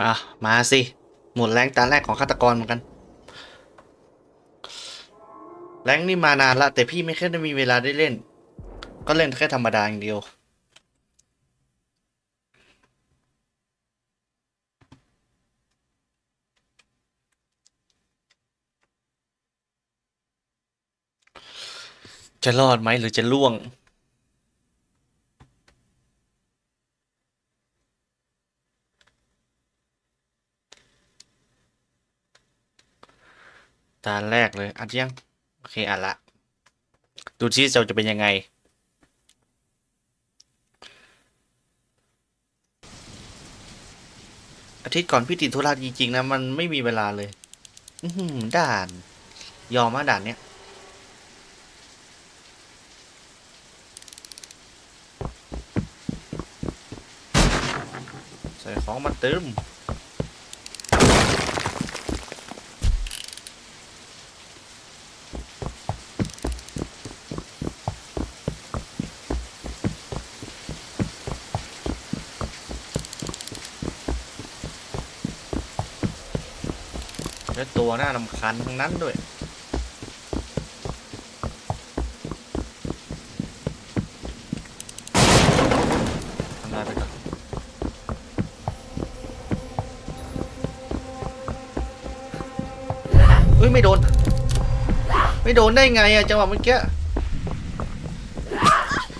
อะมาสิ หมดแรงตาแรกของฆาตกรเหมือนกัน แรงนี่มานานละ แต่พี่ไม่เคยได้มีเวลาได้เล่น ก็เล่นแค่ธรรมดาอย่างเดียวจะรอดไหมหรือจะล่วง ตาแรกเลยอัดยัง โอเคอัดละ ดูที่เราจะเป็นยังไง อาทิตย์ก่อนพี่ติดธุระจริงๆนะ มันไม่มีเวลาเลย อืด่าน ยอมมาด่านเนี้ยใส่ของมาเติม และตัวหน้าลำคาญทั้งนั้นด้วย ทำลายไปก่อนเฮ้ย ไม่โดน ไม่โดนได้ไงอะจังหวะเมื่อกี้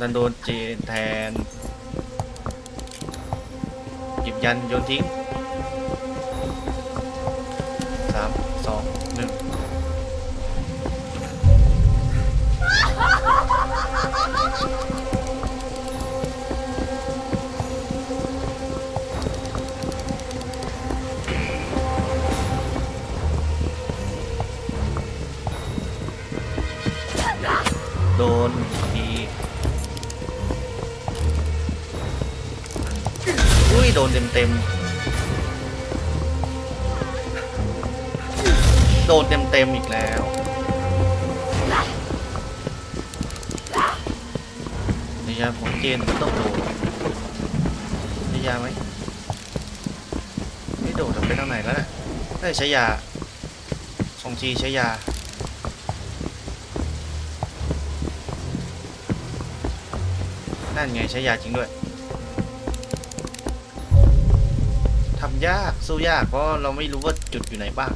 ดันโดนเจนแทน หยิบยันโยนทิ้ง เต็ม โดนเต็มเต็มๆอีกแล้ว นิยาของเจนมันต้องโดนนิยาไหมไม่โดดแต่ไปทางไหนแล้วนะได้ใช้ยาสองจีใช้ยานั่นไงใช้ยาจริงด้วย ทำยากสู้ยากเพราะเราไม่รู้ว่าจุดอยู่ไหนบ้าง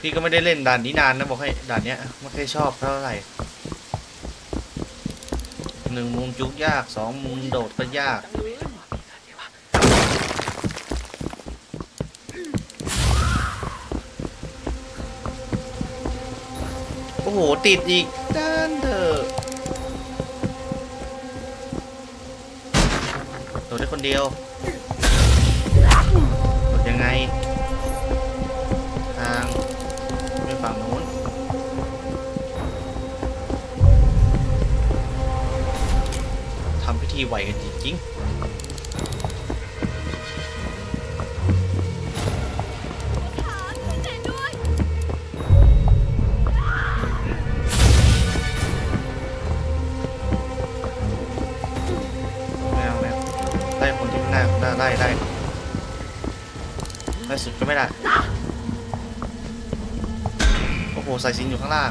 พี่ก็ไม่ได้เล่นด่านนี้นานนะบอกให้ด่านเนี้ยไม่ค่อยชอบเท่าไหร่หนึ่งมุมจุกยากสองมุมโดดก็ยากโอ้โห ติดอีก ได้คนเดียวโดดยังไง ทางไปฝั่งนู้นทำพิธีไหวกันจริงๆ ได้ได้ไล่สุดก็ไม่ได้ โอ้โหสายสินอยู่ข้างล่าง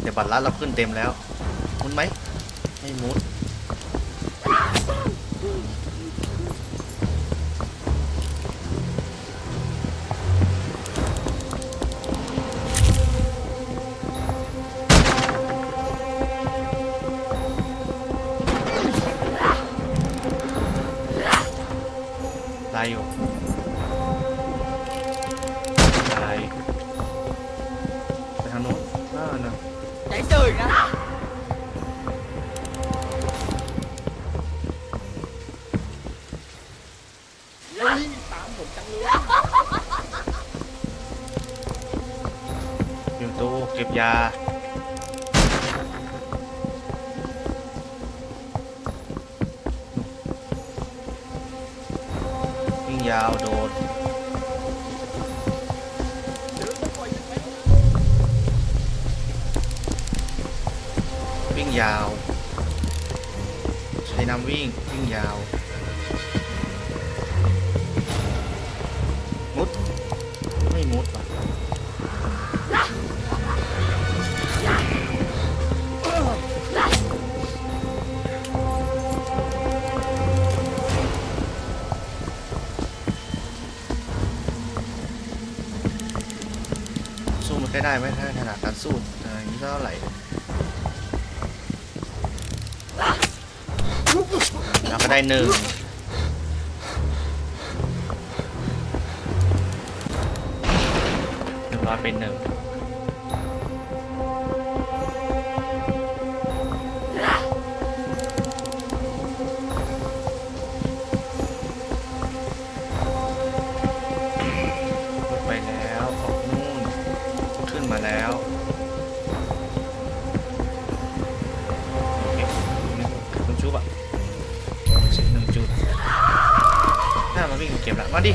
เดี๋ยวบัตรลัดเราขึ้นเต็มแล้ว มุดไหม ไม่มุด เก็บยา วิ่งยาวโดดวิ่งยาว ใช้น้ำวิ่ง วิ่งยาว ได้ไหมถ้าขนาดการสู้อย่างนี้ก็เท่าไหร่เราก็ได้หนึ่งหนึ่งร้อยเป็นหนึ่ง มาดิ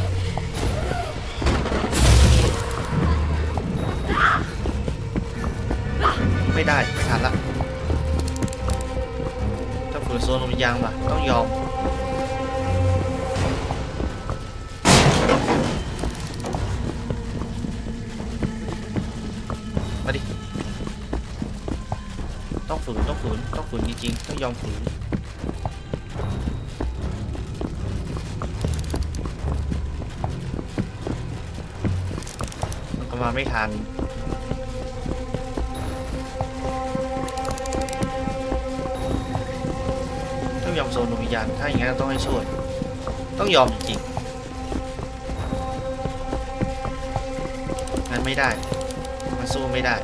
ไม่ได้ ไม่ทันละถ้าฝืนโซนลมยางว่ะ ต้องยอมมาดิต้องฝืนต้องฝืนต้องฝืนจริงๆต้องยอมฝืน มาไม่ทัน ต้องยอมโซนดวงวิญญาณถ้าอย่างนั้นต้องให้ช่วยต้องยอมจริงๆงั้นไม่ได้ มันสู้ไม่ได้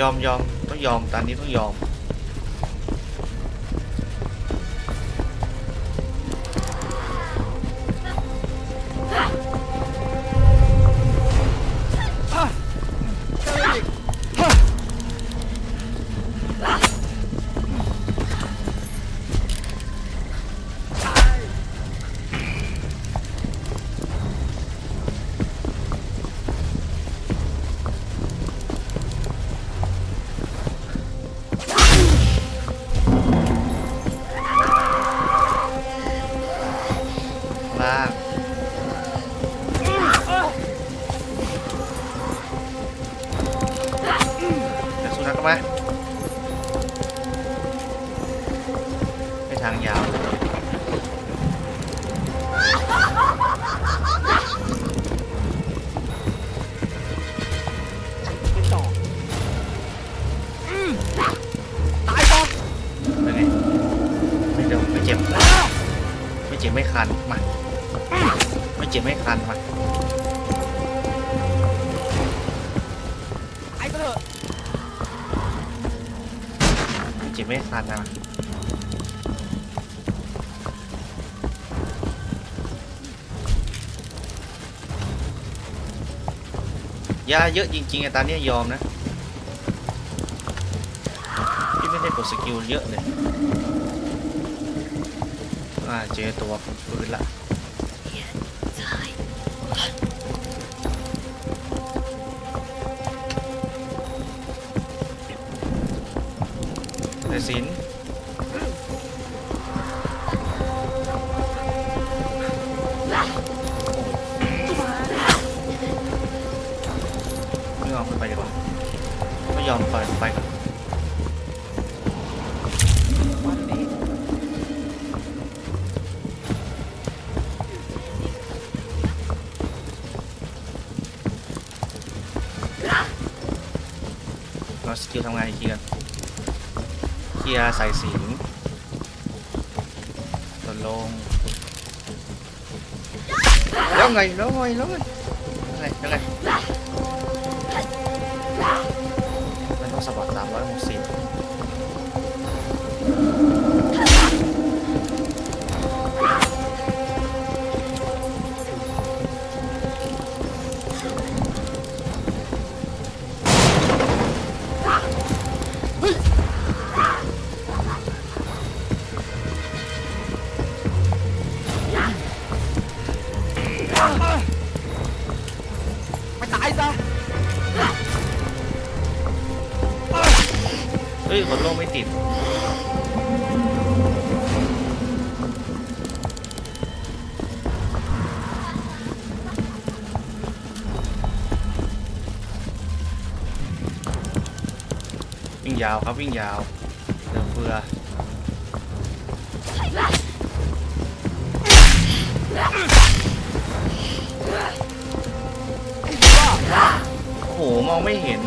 ยอมยอมต้องยอมตอนนี้ต้องยอม มา ไม่เจ็บไม่คันนะยาเยอะจริงๆอะตอนเนี้ยยอมนะพี่ไม่ได้กดสกิลเยอะเลยอ่าเจอตัวปืนละ แต่สินไม่ยอมไปดีกว่าไม่ยอมปล่อยไปก่อนเราสกิลทำงานอีกทีกัน ลียร์ใส่สินลดลง แล้วไงแล้วไงแล้วไงแล้วไงแล้วไงมันต้องสะบัดสามร้อยหกสิบ วิ่งยาวครับวิ่งยาวเดือเฟือโอ้โห มองไม่เห็น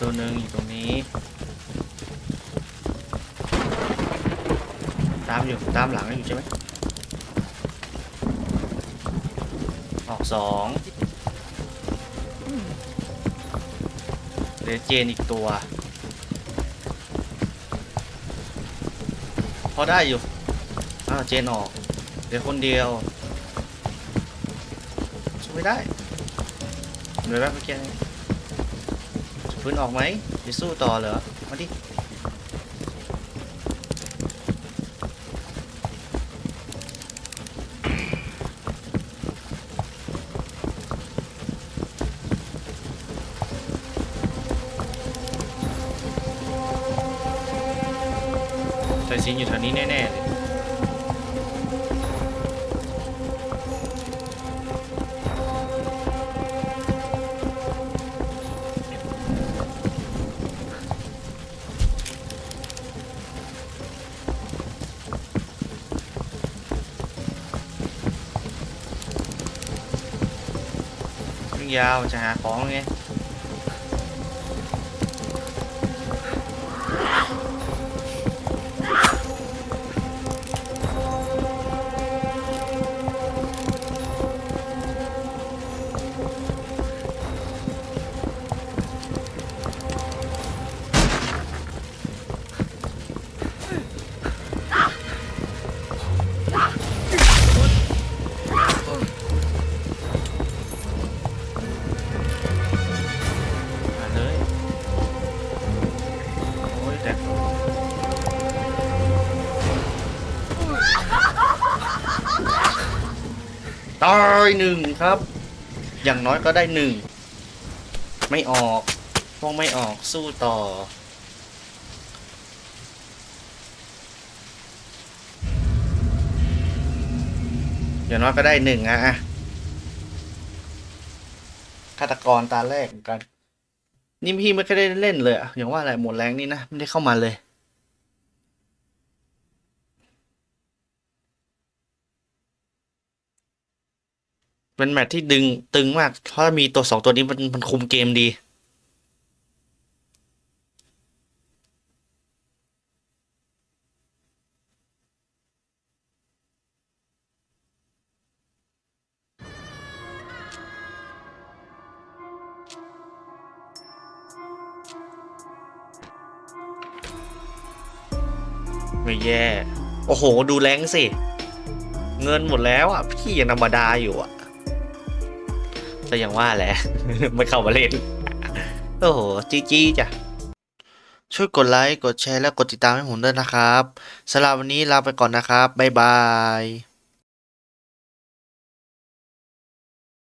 ตัวหนึ่งอยู่ตรงนี้ ตามอยู่ตามหลังอยู่ใช่ไหมออกสองเหลือเจนอีกตัว พอได้อยู่ อ้าวเจนออกเหลือคนเดียวช่วยไม่ได้เหนื่อยแป๊บเมื่อกี้ พื้นออกไหมจะสู้ต่อเหรอ มาดิ ใส่ซิงอยู่แถวนี้แน่ๆเลย ยาวจะหาของไง ตายหนึ่งครับ อย่างน้อยก็ได้หนึ่ง ไม่ออก พวกไม่ออกสู้ต่อ อย่างน้อยก็ได้หนึ่งอะฆาตกรตาแรกเหมือนกัน นี่พี่ไม่เคยได้เล่นเลยอะอย่างว่าอะไรหมดแรงนี่นะ ไม่ได้เข้ามาเลย เป็นแมตช์ที่ดึงตึงมากเพราะมีตัวสองตัวนี้มันมันคุมเกมดี ไม่แย่ โอ้โห ดูแรงสิ เงินหมดแล้วอะ พี่ยังธรรมดาอยู่อะ แต่อย่างว่าแหละ ไม่เข้ามาเล่น โอ้โหจีจีจ้ะ ช่วยกดไลค์ กดแชร์ และกดติดตามให้ผมด้วยนะครับสำหรับวันนี้ลาไปก่อนนะครับ บ๊ายบาย